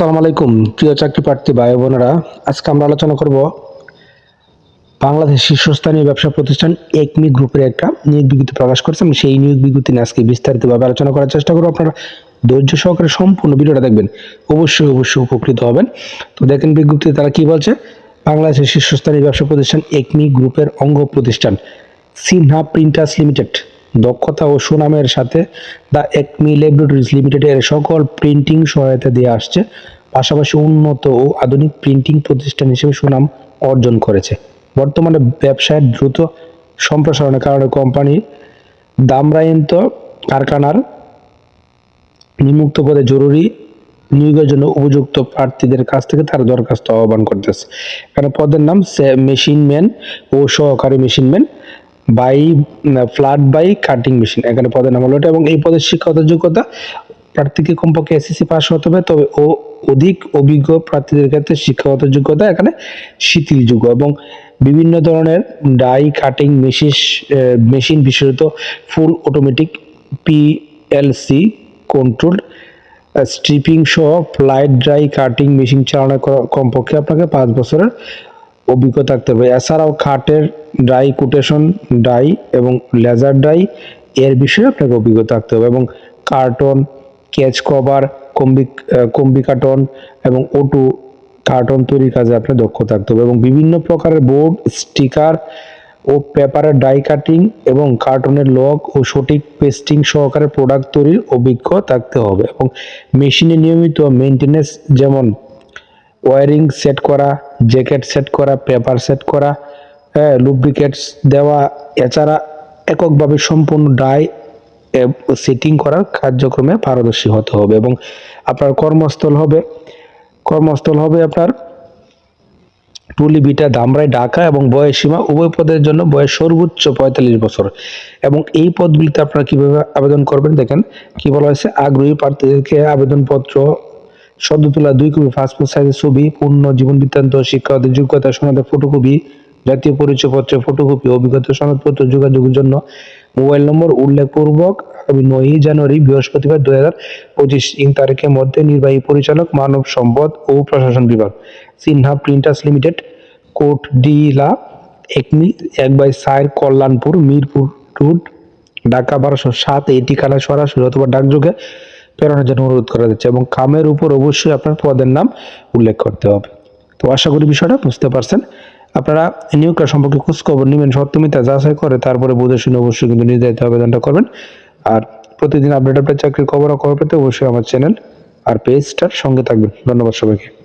আসসালামু আলাইকুম, প্রিয় চাকরি প্রার্থী ভাই বোনেরা। আজকে আমরা আলোচনা করব বাংলাদেশ শীর্ষস্থানীয় ব্যবসা প্রতিষ্ঠান একমি গ্রুপের একটা নিয়োগ বিজ্ঞপ্তি প্রকাশ করেছে। আমি সেই নিয়োগ বিজ্ঞপ্তি নিয়ে আজকে বিস্তারিতভাবে আলোচনা করার চেষ্টা করব। আপনারা ধৈর্য সহকারে সম্পূর্ণ ভিডিওটা দেখবেন, অবশ্যই অবশ্যই উপকৃত হবেন। তো দেখেন বিজ্ঞপ্তিতে তারা কি বলছে? বাংলাদেশের শীর্ষস্থানীয় ব্যবসা প্রতিষ্ঠান একমি গ্রুপের অঙ্গ প্রতিষ্ঠান, সিনহা প্রিন্টার্স লিমিটেড। দক্ষতা ও সুনামের সাথে দ্য একমি ল্যাবরেটরিজ লিমিটেডের সকল প্রিন্টিং সহায়তা দিয়ে আসছে। পাশাপাশি উন্নত ও আধুনিক প্রিন্টিং প্রতিষ্ঠান হিসেবে সুনাম অর্জন করেছে। বর্তমানে ব্যবসায়ের দ্রুত সম্প্রসারণের কারণে কোম্পানি দামরায়ন্ত কারখানার নিমুক্ত পদে জরুরি নিয়োগের জন্য উপযুক্ত প্রার্থীদের কাছ থেকে তারা দরখাস্ত আহ্বান করতেছে। এখানে পদের নাম মেশিন ম্যান ও সহকারী machine man by flat by cutting machine এখানে পদের নাম হলো এটা এবং এই পদের শিক্ষাগত যোগ্যতা প্রার্থীকে কমপক্ষে এসএসসি পাস হতে হবে, তবে ও অধিক অভিজ্ঞ প্রার্থীদের ক্ষেত্রে শিক্ষাগত যোগ্যতা এখানে শিথিলযোগ্য এবং বিভিন্ন ধরনের ডাই কাটিং মেশিন মেশিন বিশেষত full automatic PLC control stripping সহ ফ্লাইট ড্রাই কাটিং মেশিন চালানো কমপক্ষে আপনাকে পাঁচ বছরের অভিজ্ঞতা থাকতে হবে। এছাড়াও খাটের ড্রাই কোটেশন ডাই এবং লেজার ডাই এর বিষয়ে আপনাকে অভিজ্ঞতা থাকতে হবে এবং carton catch cover combi combi carton এবং ওটু কার্টন তৈরির কাজে আপনার দক্ষ থাকতে হবে এবং বিভিন্ন প্রকারের বোর্ড স্টিকার ও পেপারের ডাই কাটিং এবং কার্টনের লক ও সঠিক পেস্টিং সহকারে প্রোডাক্ট তৈরির অভিজ্ঞ থাকতে হবে এবং মেশিনে নিয়মিত মেনটেনেন্স যেমন ওয়ারিং সেট করা জ্যাকেট সেট করা পেপার সেট করা হ্যাঁ লুব্রিকেটস দেওয়া, এছাড়া এককভাবে সম্পূর্ণ ডাই সেটিং করার কার্যক্রমে পারদর্শী হতে হবে এবং আপনার কর্মস্থল হবে। কর্মস্থল হবে আপনার টুলিবিটা ধামরাই ঢাকা এবং বয়স সীমা উভয় পদের জন্য বয়স সর্বোচ্চ পঁয়তাল্লিশ বছর। এবং এই পদগুলিতে আপনারা কীভাবে আবেদন করবেন দেখেন, কি বলা হয়েছে? আগ্রহী প্রার্থীদেরকে আবেদনপত্র সদ্য তোলা দুই কপি পাসপোর্ট সাইজের ছবি, পূর্ণ জীবন বৃত্তান্ত, শিক্ষাগত যোগ্যতা সনদের ফটোকপি জাতীয় পরিচয়পত্রের ফটোকপি অভিজ্ঞতা, সনদপত্র, যোগাযোগের জন্য মোবাইল নম্বর উল্লেখপূর্বক আগামী নয়ই জানুয়ারি, বৃহস্পতিবার দুই হাজার পঁচিশ ইং তারিখের মধ্যে নির্বাহী পরিচালক, মানব সম্পদ ও প্রশাসন বিভাগ। সিনহা প্রিন্টার্স লিমিটেড কোট ডিলা একমি, এক বাই সাইর কল্যাণপুর, মিরপুর রুট ঢাকা বারোশো সাত এই ঠিকানা সরাসরি অথবা ডাকযোগে প্রেরণের জন্য অনুরোধ করা যাচ্ছে এবং কামের উপর অবশ্যই আপনার পদের নাম উল্লেখ করতে হবে। তো আশা করি বিষয়টা বুঝতে পারছেন। আপনারা নিয়োগটা সম্পর্কে খোঁজখবর নেবেন সত্যমিতা যাচাই করে তারপরে বুঝে শুনে অবশ্যই কিন্তু নির্ধারিত আবেদনটা করবেন। আর প্রতিদিন আপডেট আপডেট চাকরির খবর খবর পেতে অবশ্যই আমার চ্যানেল আর পেজটার সঙ্গে থাকবেন। ধন্যবাদ সবাইকে।